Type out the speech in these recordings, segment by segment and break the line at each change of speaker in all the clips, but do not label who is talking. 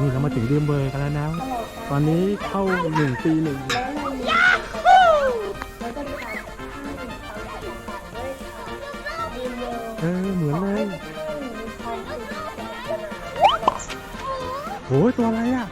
นี่เรามาถึงเดียมเบอร์กันแล้วนะ ตอนนี้เข้าหนึ่งปีหนึ่ง
แล้วก็มีการที่เขาได้อีกฝั่งด้วยค่ะดีเวอร์
เออเหมือนเลย
มีความสุขสนุกสนาน
โหตัวอะไรอะ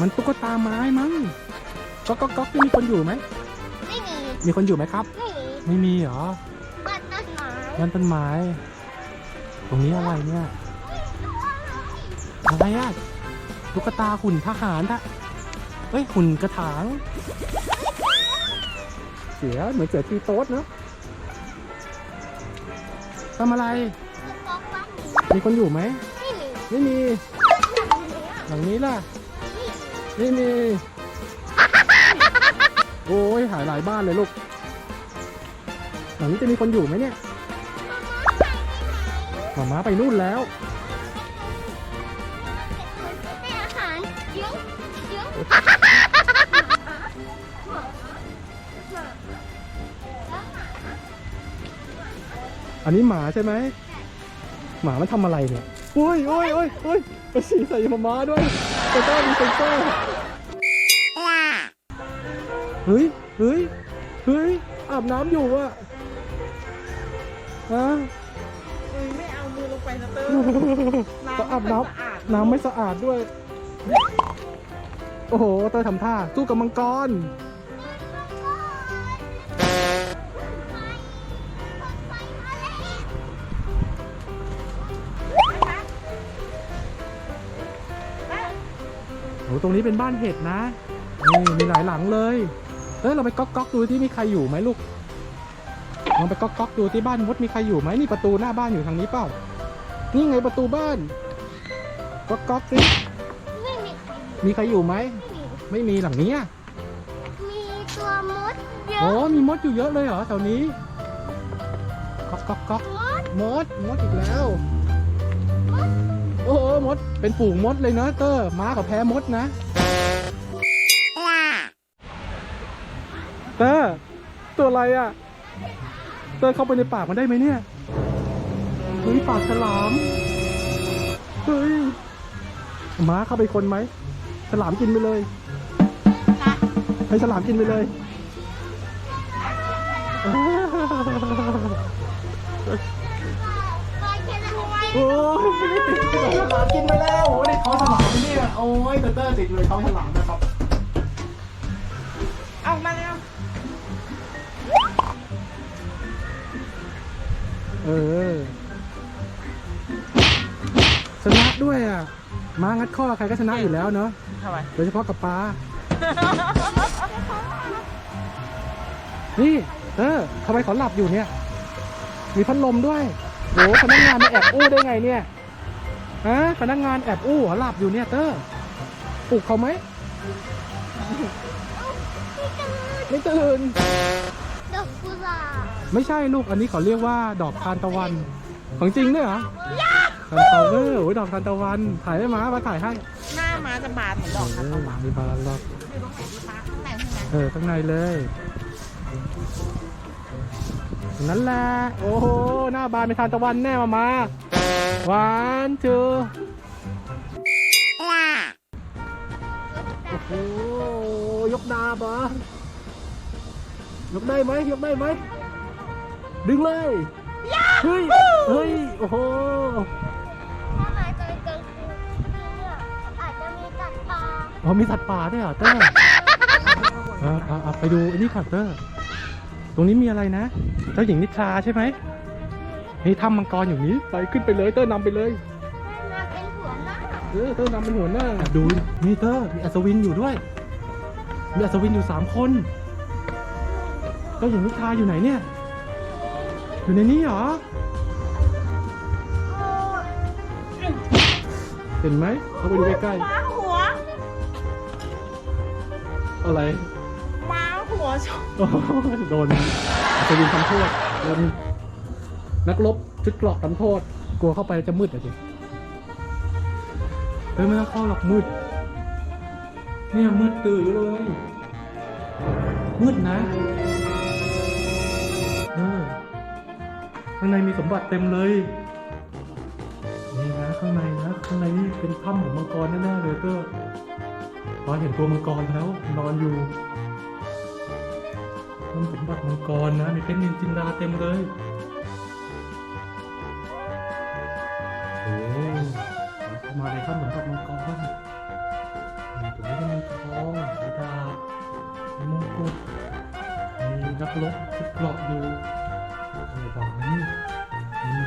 มันตุ๊กตาไม้มั้งก๊อกก๊อกก๊อกนี่มีคนอยู่ไหม
ไม่มี
มีคนอยู่ไหมครับ
ไม่มี
ไม่มีเหรอ
บ้านต้นไม้
นั่นต้นไม้ ตรงนี้อะไรเนี่ย อะไรอะตุ๊กตาหุ่นทหารทะเฮ้ยหุ่นกระถาง เสือเหมือนเสือทีโต๊ดเนอะทำอะไร
คือฟอกบ้านนี้
มีคนอยู่ไหม
ไม่มี
ไม่มี หลังนี้ล่ะ ไม่มี โอ้ยหายหลายบ้านเลยลูก หลังนี้จะมีคนอยู่ไหมเนี่ยหมาม้าไปนู่นแล้ว
อั
นนี้หมาใช่ไหม หมามันทำอะไรเนี่ยโอ้ยโอ้ยโอ้ยโอ้ยไปฉี่ใส่หมาม้าด้วยเซนเตอร์มีเซนเตอร์เฮ้ยเฮ้ยเฮ้ยอาบน้ำอยู่อะฮะ
เอ้ยไม่เอามือลงไปนะเตอร์
ก็อาบน้ำน้ำไม่สะอาดด้วย โอ้โหเตอร์ทำท่าสู้กับมังกร รงนี้เป็นบ้านเห็ดนะนี่มีหลายหลังเลยเอ้ยเราไปก๊อกก๊อกดูที่มีใครอยู่ไหมลูกลองไปก๊อกก๊อกดูที่บ้านมดมีใครอยู่ไหมนี่ประตูหน้าบ้านอยู่ทางนี้เปล่านี่ไงประตูบ้านก๊อกก๊อกสิ
ไม่มีใครอยู่
มีใครอยู่ไหม
ไม่มี
ไม่มีหลังนี้อะ
มีตัวมดเย
โอ้
อะ
มีมดอยู่เยอะเลยเหรอแถวนี้ก๊อกก๊อกก๊อก
มด
มดมดอีกแล้ว โอ้โหมด เป็นฝูงมดเลยนะเตอร์ม้ากับแพ้มดนะ เตอร์ตัวอะไรอะ เตอร์เข้าไปในปากมันได้ไหมเนี่ยเฮ้ยปากฉลามเฮ้ยม้าเข้าไปคนไหมฉลามกินไปเลยให้ฉลามกินไปเลย อ้ยไม่ได้ติดเลยฉลามกินไปแล้วโอ้ยในท้องฉลามเนี่ยโอ้ยเตอร์เตอร์ติดเลยท้องฉลามนะครับ
เอามาแล้ว
เออชนะด้วยอะมางัดข้อใครก็ชนะอยู่แล้วเนาะ
ทำไม
โดยเฉพาะกับปลานี่ เออทำไมขาหลับอยู่เนี่ย มีพัดลมด้วย หพนักงานมาแอบอู้ได้ไงเนี่ยฮะพนักงานแอบอู้เหรอหลับอยู่เนี่ยเตอร์ปลุกเขาไหมไม่ตื่น
ดอกกุหลาบ
ไม่ใช่ลูกอันนี้เขาเรียกว่าดอกทานตะวัน ของจริงด้วยเหรอทานตะวันเออโอ้ยดอกทานตะวันถ่ายได้มามาถ่ายให้
หน้าม้าจะบานเหมือนดอกทานตะวัน
มีบานหรอก
อยู่ตรงไหนดีคะข้างในใช่ไหม
เออข้างในเลย นั่นแหละโอ้โหหน้าบานเป็นทานตะวันแน่มามาวันจูโอ้โหยกดาบเหรอยกได้ไหมยกได้ไหมดึงเลยเฮ้ยเฮ้ยโอ้โห
ถ้าหายใจกลางคืนเนี่ยอาจจะมีสัตว์ป่า
อ๋อมีสัตว์ป่าด้วยเหรอเตอร์เอาเอาเอาไปดูไอ้นี่ก่อนเตอ ร์ตรงนี้มีอะไรนะ เจ้าหญิงนิทราใช่ไหมนี่ถ้ำมังกรอยู่นี้ไปขึ้นไปเลยเตอร์นำไปเลย
ให้มาเป็นหัวหน้า
เออเตอร์นำเป็นหัวหน้าดูนี่เตอร์มีอัศวินอยู่ด้วย มีอัศวินอยู่สามคนเจ้าหญิงนิทราอยู่ไหนเนี่ย อยู่ในนี้เหรอ เห็นไหม เขาไปดูใกล้
ม้าหัว
ๆอะไร
ม้าหัวชน
โอ้โหโดนอัศวินทำโทษโดนนักรบชุดเกราะทำโทษ กลัวเข้าไปจะมืดอะดิเฮ้ยไม่ต้องเข้าหรอกมืด เนี่ยมืดตื่นเลย มืดนะเออข้างในมีสมบัติเต็มเลยนี่นะข้างในนะข้างในนี่เป็นถ้ำของมังกรแน่ๆเลยเตอร์ฟ้าเห็นตัวมังกรแล้วนอนอยู่ มันสมบัติมังกรนะมีเพชรนินจินดาเต็มเลยโอ้เข้ามาในถ้ำสมบัติมังกรนี่ตรงนี้ก็มีทองมีดาบมีมงกุฎมีนักรบชุดเกราะอยู่มีบางนี่นี่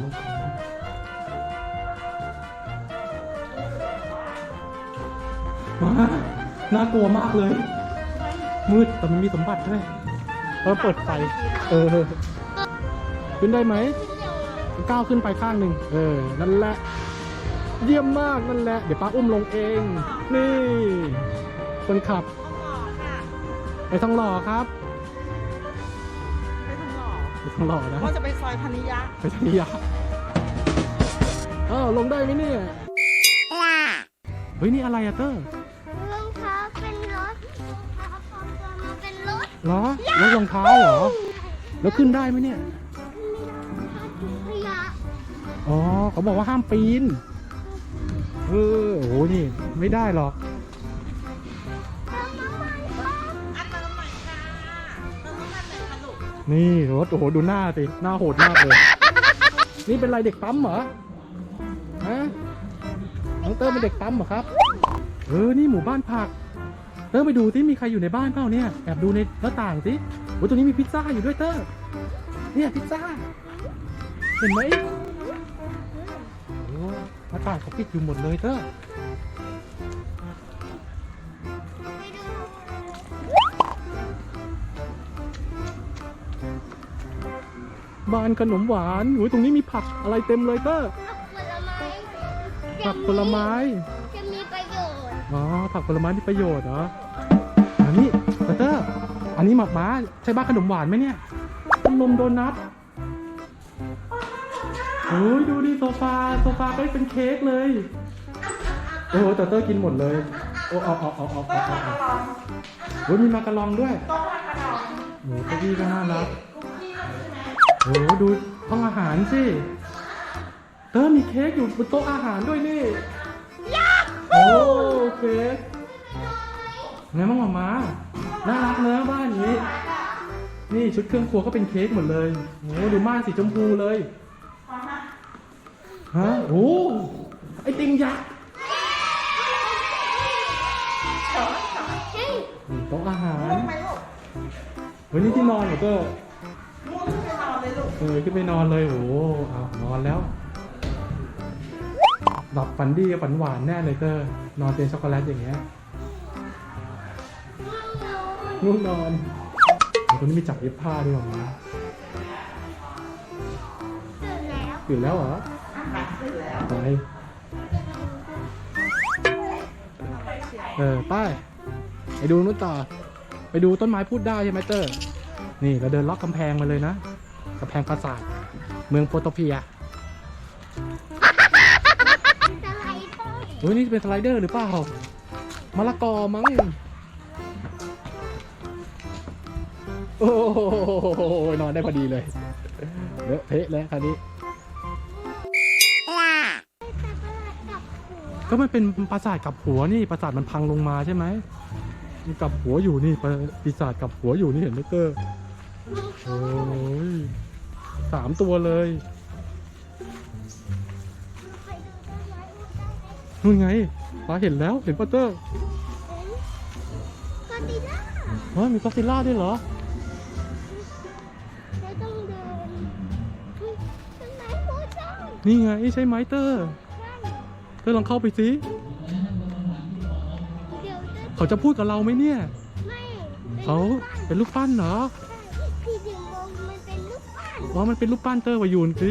มังกรว้า น่ากลัวมากเลย มืดแต่มันมีสมบัติด้วยเราเปิดไฟเออขึ้นได้ไหมก้าวขึ้นไปข้างหนึ่งเออ นั่นแหละ เยี่ยมมากนั่นแหละ เดี๋ยวป้าอุ้มลงเอง นี่ คนขับไปทองหล่อครับ
ไปทางหล่อ
ไปทองหล่อนะ
ว่าจะไปซอยพนิยะ
ไปทนิยาเออลงได้ไหมเนี่ยเฮ้ยนี่อะไรอะเตอร์ เหรอรถรองเท้าเหรอ แล้วขึ้นได้ไหมเนี่ย
ขยะ
อ๋อเขาบอกว่าห้ามปีน เออโหนี่ ไม่ได้หรอก
เติมน้ำมันครับ
อันเติมหน่อยค่ะเติมน้ำมันหน่อยค่ะลูก
นี่รถโอ้โหดูหน้าสิหน้าโหดมากเลย นี่เป็นไรเด็กปั๊มเหรอฮะน้องเติมเป็นเด็กปั๊มเหรอครับ เออ นี่หมู่บ้านผัก เติมไปดูสิมีใครอยู่ในบ้านเปล่าเนี่ยแอบดูในหน้าต่างสิโอ้ยตรงนี้มีพิซซ่าอยู่ด้วยเตอร์เนี่ยพิซซ่าเห็นไหมโอ้หน้าต่างเขาปิดอยู่หมดเลยเตอร์
ไปดู
บ้านขนมหวานโอ้ยตรงนี้มีผักอะไรเต็มเลยเตอร์
ผักผลไม้
ผักผลไม้
จะมีประโยชน์
อ๋อ ผักผลไม้มีประโยชน์เหรออันนี้เตอร์ อันนี้หมักม้าใช่บ้านขนมหวานไหมเนี่ยนมโดนัทโอ้ยดูดิโซฟา โซฟาก็เป็นเค้กเลย โอ้โหแต่เตอร์กินหมดเลย โอ้เอาเอาเอาเอาเอาเอาเอาโอ้ยมีมากระลองด้วยโอ้โหเก้าอี้ก็น่ารักโอ้โหดูห้องอาหารสิ เตอร์มีเค้กอยู่บนโต๊ะอาหารด้วยนี่ โอ้เค้กไงบ้างหมามาน่ารักเนอะบ้านนี้ นี่ชุดเครื่องครัวก็เป็นเค้กหมดเลยโอ้ดูม่านสีชมพูเลยฮะโอ้ไอติมยักษ์
เฮ้ย
นี่โต๊ะอาหาร
ลงไหมลูก
วันนี้ที่นอนเหรอก็
ง่วงขึ้นไปนอนเลยลูก
เออขึ้นไปนอนเลยโอ้เอานอนแล้ว หลับฝันดีฝันหวานแน่เลยเตอร์นอนเป็นช็อกโกแลตอย่างเงี้ยง่วงนอนคนนี้มีจับเย็บผ้าด้วยหรอมา
ตื่นแล้ว
อยู่แล้วเหรอ
ไป
เออไป้ายไปดูนู้นต่อ ไปดูต้นไม้พูดได้ใช่ไหมเตอร์ นี่เราเดินล็อกกำแพงมาเลยนะกำแพงปราสาทเมืองโปรโตเปีย โอ้ยนี่เป็นสไลเดอร์หรือเปล่ามะละกอมั้งโอ้โหนอนได้พอดีเลยเลอะเทะแล้วคราวนี้
ก็
มันเป็นปราสาทกับหัวนี่ปราสาทมันพังลงมาใช่ไหมมีกับหัวอยู่นี่ปราปีศาจกับหัวอยู่นี่เห็นไหมเตอร์โอ้ยสามตัวเลย
นู่
นไงป้าเห็นแล้วเห็นปะเตอร์
เห็นกอริลล่า
เฮ้ยมีก็อดซิลล่าด้วยเหรอ
แล้วต้องเดินเฮ้ยต้นไม้โคตรจ้อง
นี่ไงใช่ไหมเตอร์
ใช่
เตอร์ลองเข้าไปสิ
เดี๋ยวจะ
เขาจะพูดกับเราไหมเนี่ย
ไม่ป็น
เขา
ลูกปั้น
เป็นลูกปั้นเหรอ
พี่ดึงมองมันเป็นลูกปั้น
อ๋อมันเป็นลูกปั้นเตอร์วายูนสิ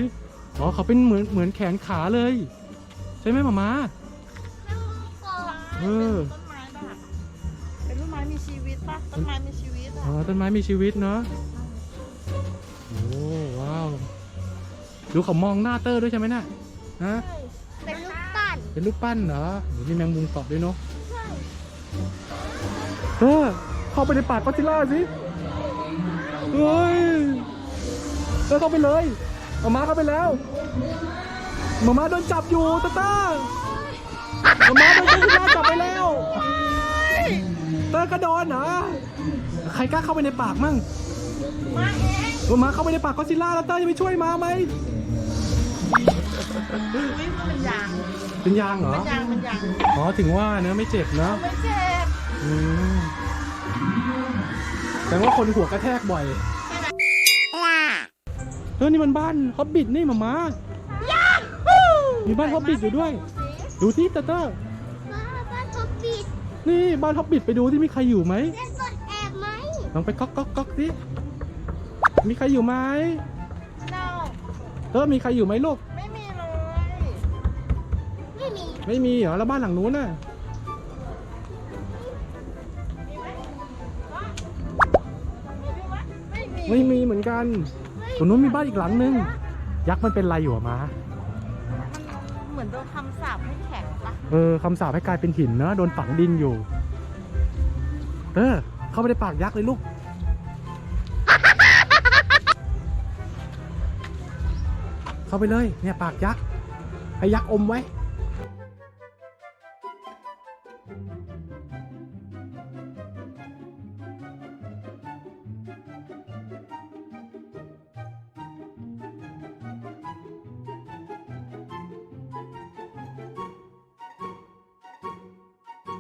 อ๋อเขาเป็นเหมือนเหมือนแขนขาเลย ใช่ไหมหมามา
แล้วมองก่ อน
เออ
ต้นไม้น่ะเป็นต้นไม้มีชีวิตปะต้นไม้มีชีวิต
อ๋อ
อะ
ต้นไม้มีชีวิตเนาะโอ้ว้าวดูเขามองหน้าเตอร์ด้วยใช่ไหมน่ะฮะ
เป็นลูกปั้น
เป็นรูปปั้นเหรอโหมีแมงมุมเกาะด้วยเนาะ
ใช่
เออเข้าไปในปากก็อดซิลล่าสิเฮ้ยเออเข้าไปเลยเอาม้าเข้าไปแล้วมาม่าโดนจับอยู่ตาตามาม่าโดนเจ้าคุณย่าจับไป แล้วเตอร์ก็โดนเหรอใครกล้าเข้าไปในปากมั่ง
มาเอง
มาม่าเข้าไปในปากก็อดซิลล่าแล้วเตอร์จะไปช่วยม้าไหม
อุ้ยมันเป็นยาง
เป็นยางเหรอ
เป็นยางเป็นยาง
อ๋อถึงว่าเนอะไม่เจ็บเนอะ
ไม่เจ็บ
อืมแต่ว่าคนหัวกระแทกบ่อยเออนี่มันบ้านฮอบบิทนี่หมามามีบ้านฮอบบิทอยู่ด้วย ดูที่เตอร์
นี่บ้าน
ฮอบบิทไปดูที่มีใครอยู่ไหม
เล่นกดแอบไหม
ลองไปก๊อกก๊อกก๊อกสิมีใครอยู่ไหม
เน่า
เตอร์มีใครอยู่ไหมลูก
ไม่มีเลย
ไม่มี
ไม่มีเหรอแล้วบ้านหลังนู้นน่ะ
มีไหมวะมีไหมไม่มี
ไม่มีเหมือนกันตรงนู้นมีบ้านอีกหลังนึง ยักษ์มันเป็นไรอยู่อะมา
เหมือนโดนคำสาปให้แข็งปะ
เออคำสาปให้กลายเป็นหินเนาะโดนฝังดินอยู่ เออ เข้าไปในปากยักษ์เลยลูก เข้าไปเลย เนี่ยปากยักษ์ให้ยักษ์อมไว้